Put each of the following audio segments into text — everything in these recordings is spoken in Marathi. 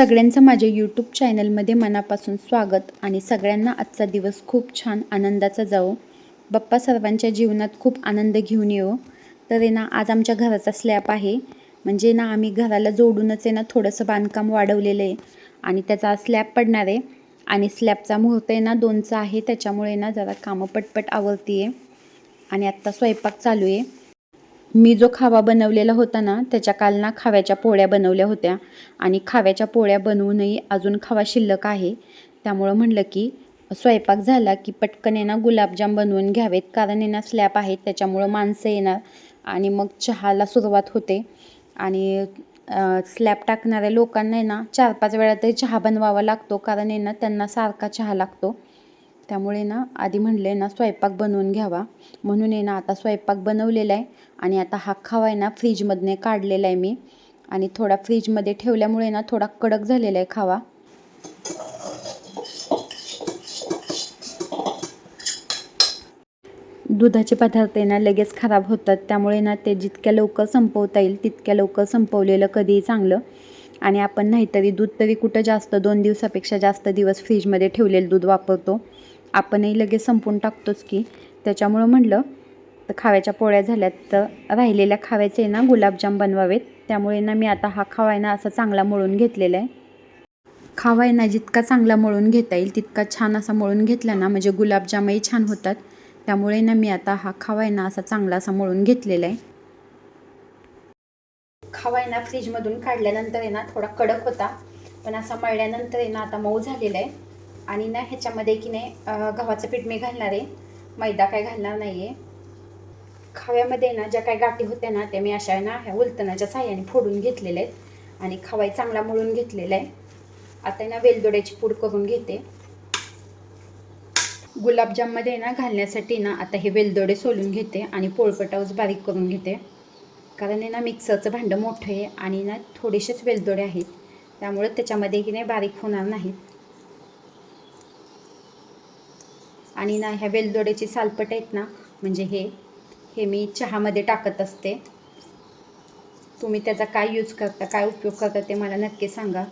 सगळ्यांचं माझ्या यूट्यूब चॅनलमध्ये मनापासून स्वागत आणि सगळ्यांना आजचा दिवस खूप छान आनंदाचा जाओ बाप्पा सर्वांच्या जीवनात खूप आनंद घेऊन येऊ तर आहे ना आज आमच्या घराचा स्लॅब आहे. म्हणजे ना आम्ही घराला जोडूनच आहे ना थोडंसं बांधकाम वाढवलेलं आहे. आणि त्याचा स्लॅब पडणार आहे. आणि स्लॅबचा मुहूर्त आहे ना दोनचा आहे. त्याच्यामुळे ना जरा कामं पटपट आवडती आहे आणि आत्ता स्वयंपाक चालू आहे. मी जो खावा बनवलेला होता ना त्याच्या काल ना खाव्याच्या पोळ्या बनवल्या होत्या. आणि खाव्याच्या पोळ्या बनवूनही अजून खावा शिल्लक आहे. त्यामुळं म्हणलं की स्वयंपाक झाला की पटकन आहे ना गुलाबजाम बनवून घ्यावेत कारण आहे ना स्लॅब आहेत त्याच्यामुळं माणसं येणार. आणि मग चहाला सुरुवात होते. आणि स्लॅब टाकणाऱ्या लोकांना आहे ना चार पाच वेळा तरी चहा बनवावा लागतो कारण आहे ना त्यांना सारखा चहा लागतो. त्यामुळे ना आधी म्हणले ना स्वयंपाक बनवून घ्यावा. म्हणून आहे ना आता स्वयंपाक बनवलेला आहे. आणि आता हा खावा आहे ना फ्रीजमधने काढलेला आहे मी. आणि थोडा फ्रीजमध्ये ठेवल्यामुळे ना थोडा कडक झालेला आहे खावा. दुधाचे पदार्थ आहे ना लगेच खराब होतात. त्यामुळे ना ते जितक्या लवकर संपवता येईल तितक्या लवकर संपवलेलं कधीही चांगलं. आणि आपण नाहीतरी दूध तरी कुठं जास्त दोन दिवसापेक्षा जास्त दिवस फ्रीजमध्ये ठेवलेलं दूध वापरतो. आपणही लगेच संपून टाकतोच की. त्याच्यामुळं म्हटलं तर खाव्याच्या पोळ्या झाल्यात तर राहिलेल्या खाव्याचे ना गुलाबजाम बनवावेत. त्यामुळे ना मी आता हा खावा ना असा चांगला मळून घेतलेला आहे. खावा आहे ना जितका चांगला मळून घेता येईल तितका छान असा मळून घेतला ना म्हणजे गुलाबजामही छान होतात. त्यामुळे ना मी आता हा खावा आहे ना असा चांगला असा मळून घेतलेला आहे. खावा आहे ना फ्रीजमधून काढल्यानंतर आहे ना थोडा कडक होता पण असा मळल्यानंतर आहे ना आता मऊ झालेला आहे. आणि ना ह्याच्यामध्ये की नाही गव्हाचं पीठ मी घालणार आहे. मैदा काय घालणार नाही आहे खव्यामध्ये ना ज्या काही गाठी होत्या ना त्या मी अशा ना ह्या उलतनाच्या साह्याने फोडून घेतलेल्या आहेत. आणि खवाई चांगला मळून घेतलेला आहे. आता ना वेलदोड्याची पूड करून घेते. गुलाबजाममध्ये ना घालण्यासाठी ना आता हे वेलदोडे सोलून घेते आणि पोळपटावच बारीक करून घेते. कारण हे ना मिक्सरचं भांडं मोठं आहे आणि ना थोडेसेच वेलदोडे आहेत. त्यामुळे त्याच्यामध्ये की नाही बारीक होणार नाहीत. आणि ना ह्या वेलदोड्याची सालपट आहेत ना म्हणजे हे हे मी चहामध्ये टाकत असते. तुम्ही त्याचा काय यूज करता काय उपयोग करता ते मला नक्की सांगा.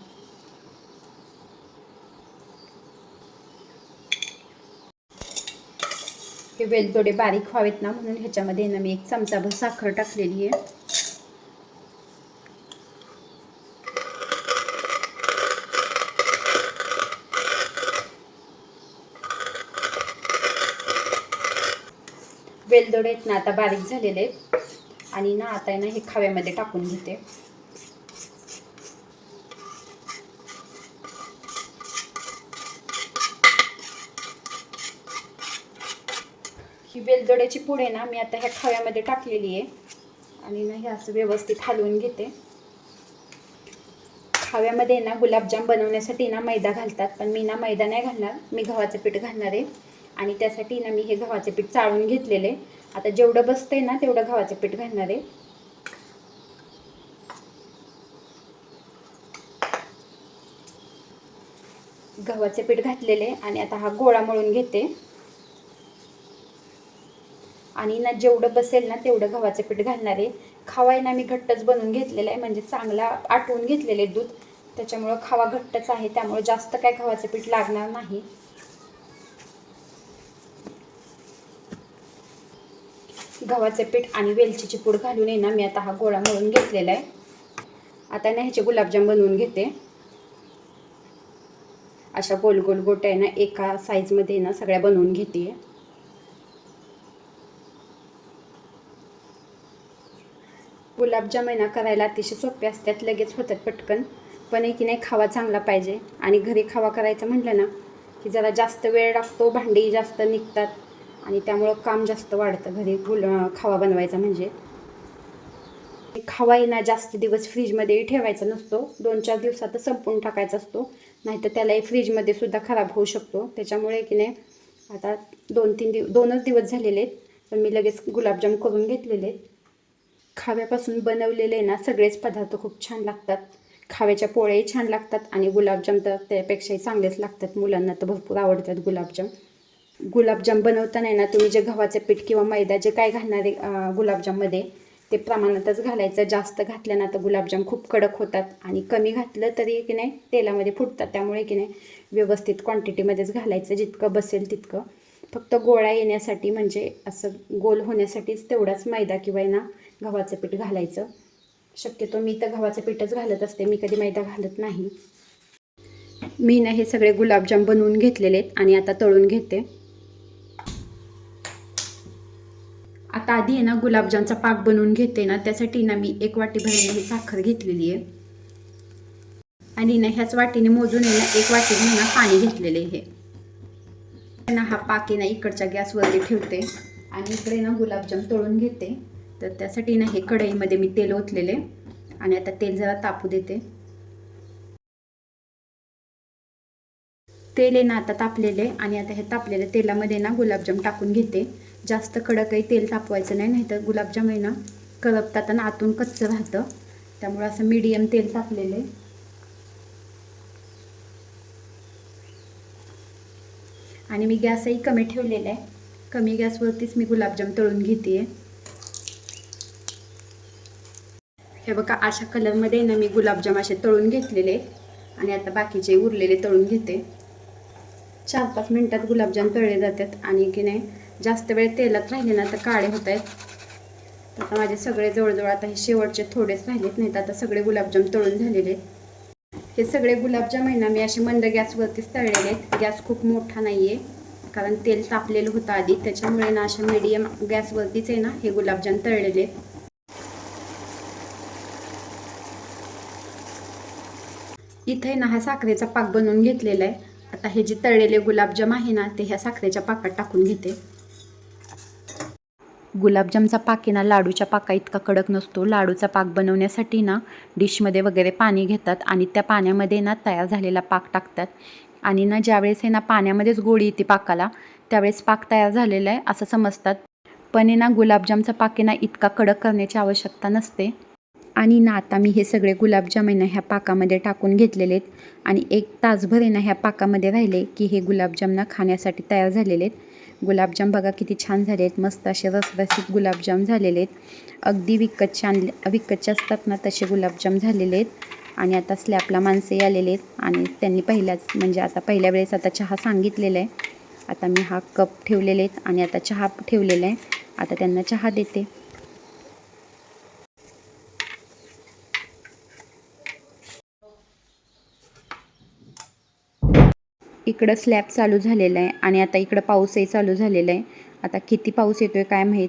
हे वेलदोडे बारीक व्हावेत ना म्हणून ह्याच्यामध्ये ना मी एक चमचाभर साखर टाकलेली आहे. वेलदोडे आहेत ना आता बारीक झालेले आहेत. आणि ना आता ना हे खाव्यामध्ये टाकून घेते. ही वेलदोड्याची पुढे ना मी आता ह्या खाव्यामध्ये टाकलेली आहे. आणि ना हे असं व्यवस्थित हलवून घेते. खाव्यामध्ये ना गुलाबजाम बनवण्यासाठी ना मैदा घालतात पण मी ना मैदा नाही घालणार मी गव्हाचं पीठ घालणार आहे. आणि त्यासाठी ना मी हे गव्हाचे पीठ चाळून घेतलेले. आता जेवढं बसतंय ना तेवढं गव्हाचे पीठ घालणार आहे. गव्हाचे पीठ घातलेले आणि आता हा गोळा मळून घेते. आणि ना जेवढं बसेल ना तेवढं गव्हाचं पीठ घालणार आहे. खावाय ना मी घट्टच बनवून घेतलेलं आहे म्हणजे चांगला आटवून घेतलेले दूध. त्याच्यामुळं खावा घट्टच आहे त्यामुळे जास्त काय गव्हाचं पीठ लागणार नाही. गव्हाचे पीठ आणि वेलचीची पूड घालून येणार ना मी आता हा गोळा मळून घेतलेला आहे. आता ना ह्याचे गुलाबजाम बनवून घेते. अशा गोल गोल गोट्या आहे ना एका साईजमध्ये ना सगळ्या बनवून घेते. गुलाबजाम आहे ना करायला अतिशय सोपे असतात लगेच होतात पटकन. पण आहे की नाही खावा चांगला पाहिजे. आणि घरी खावा करायचा म्हटलं ना की जरा जास्त वेळ लागतो भांडी जास्त निघतात. आणि त्यामुळं काम जास्त वाढतं. घरी गुल खावा बनवायचा म्हणजे. खावाईना ना जास्त दिवस फ्रीजमध्येही ठेवायचा नसतो. दोन चार दिवसातच संपून टाकायचा असतो. नाहीतर त्यालाही फ्रीजमध्ये सुद्धा खराब होऊ शकतो. त्याच्यामुळे की नाही आता दोन तीन दिव दोनच दिवस झालेले आहेत. पण मी लगेच गुलाबजाम करून घेतलेले आहेत. खाव्यापासून बनवलेले ना सगळेच पदार्थ खूप छान लागतात. खाव्याच्या पोळ्याही छान लागतात आणि गुलाबजाम तर त्यापेक्षाही चांगलेच लागतात. मुलांना तर भरपूर आवडतात गुलाबजाम. गुलाबजाम बनवताना ना तुम्ही जे गव्हाचं पीठ किंवा मैदा जे काय घालणार आहे गुलाबजाममध्ये ते प्रमाणातच घालायचं. जास्त घातल्यानं आता गुलाबजाम खूप कडक होतात आणि कमी घातलं तरी की नाही तेलामध्ये फुटतात. त्यामुळे की नाही व्यवस्थित क्वांटिटीमध्येच घालायचं. जितकं बसेल तितकं. फक्त गोळा येण्यासाठी म्हणजे असं गोल होण्यासाठीच तेवढाच मैदा किंवा आहे ना गव्हाचं पीठ घालायचं. शक्यतो मी तर गव्हाचं पीठच घालत असते. मी कधी मैदा घालत नाही. मी ना हे सगळे गुलाबजाम बनवून घेतलेले आहेत आणि आता तळून घेते. आता आधी आहे ना गुलाबजामचा पाक बनवून घेते ना त्यासाठी ना मी एक वाटी भरलेली साखर घेतलेली आहे. आणि ना ह्याच वाटीने मोजून आहे ना एक वाटीने ना पाणी घेतलेले हे ना हा पाक ना इकडच्या गॅसवरती ठेवते आणि इकडे ना गुलाबजाम तळून घेते. तर त्यासाठी ना हे कढईमध्ये मी तेल ओतलेले आणि आता तेल जरा तापू देते. तेल आहे ना आता तापलेले आणि आता हे तापलेल्या तेलामध्ये ना गुलाबजाम टाकून घेते. जास्त कडकही तेल तापवायचं नाही नाहीतर गुलाबजाम आहे ना करपतात आणि आतून कच्चं राहतं. त्यामुळे असं मीडियम तेल तापलेले आणि मी गॅसही कमी ठेवलेला आहे. कमी गॅसवरतीच मी गुलाबजाम तळून घेते हे बघा अशा कलरमध्ये ना मी गुलाबजाम असे तळून घेतलेले आणि आता बाकीचे उरलेले तळून घेते. चार पाच मिनटात गुलाबजाम तळले जातात. आणि की नाही जास्त वेळ तेलात राहिले ना तर काळे होत आहेत. आता माझे सगळे जवळजवळ आता हे शेवटचे थोडेच राहिलेत नाहीत आता सगळे गुलाबजाम तळून झालेले आहेत. हे सगळे गुलाबजाम आहे ना मी असे मंद गॅसवरतीच तळलेले आहेत. गॅस खूप मोठा नाही आहे कारण तेल तापलेलं होतं आधी. त्याच्यामुळे ना अशा मीडियम गॅसवरतीच आहे ना हे गुलाबजाम तळलेले इथे ना हा साखरेचा पाक बनवून घेतलेला आहे. आता हे जे तळलेले गुलाबजाम आहे ना ते ह्या साखरेच्या पाकात टाकून घेते. गुलाबजामचा पाक ना लाडूच्या पाका इतका कडक नसतो. लाडूचा पाक बनवण्यासाठी ना डिशमध्ये वगैरे पाणी घेतात आणि त्या पाण्यामध्ये ना तयार झालेला पाक टाकतात. आणि ना ज्यावेळेस हे ना पाण्यामध्येच गोळी येते पाकाला त्यावेळेस पाक तयार झालेला आहे असं समजतात. पण आहे ना गुलाबजामचा पाक ना इतका कडक करण्याची आवश्यकता नसते. आणि ना आता मी हे सगळे गुलाबजाम आहे ना ह्या पाकामध्ये टाकून घेतलेले आहेत. आणि एक तासभर आहे ना ह्या पाकामध्ये राहिले की हे गुलाबजाम ना खाण्यासाठी तयार झालेले आहेत. गुलाबजाम बघा किती छान झाले आहेत मस्त असे रसरशीत गुलाबजाम झालेले आहेत अगदी विकतचे आणले विकतचे असतात ना तसे गुलाबजाम झालेले आहेत आणि आता स्लॅबला माणसे आलेले आहेत आणि त्यांनी पहिल्याच म्हणजे आता पहिल्या वेळेस आता चहा सांगितलेला आहे आता मी हा कप ठेवलेले आहेत आणि आता चहा ठेवलेला आहे आता त्यांना चहा देते. इकडं स्लॅब चालू झालेला आहे आणि आता इकडं पाऊसही चालू झालेला आहे. आता किती पाऊस येतो आहे काय माहीत?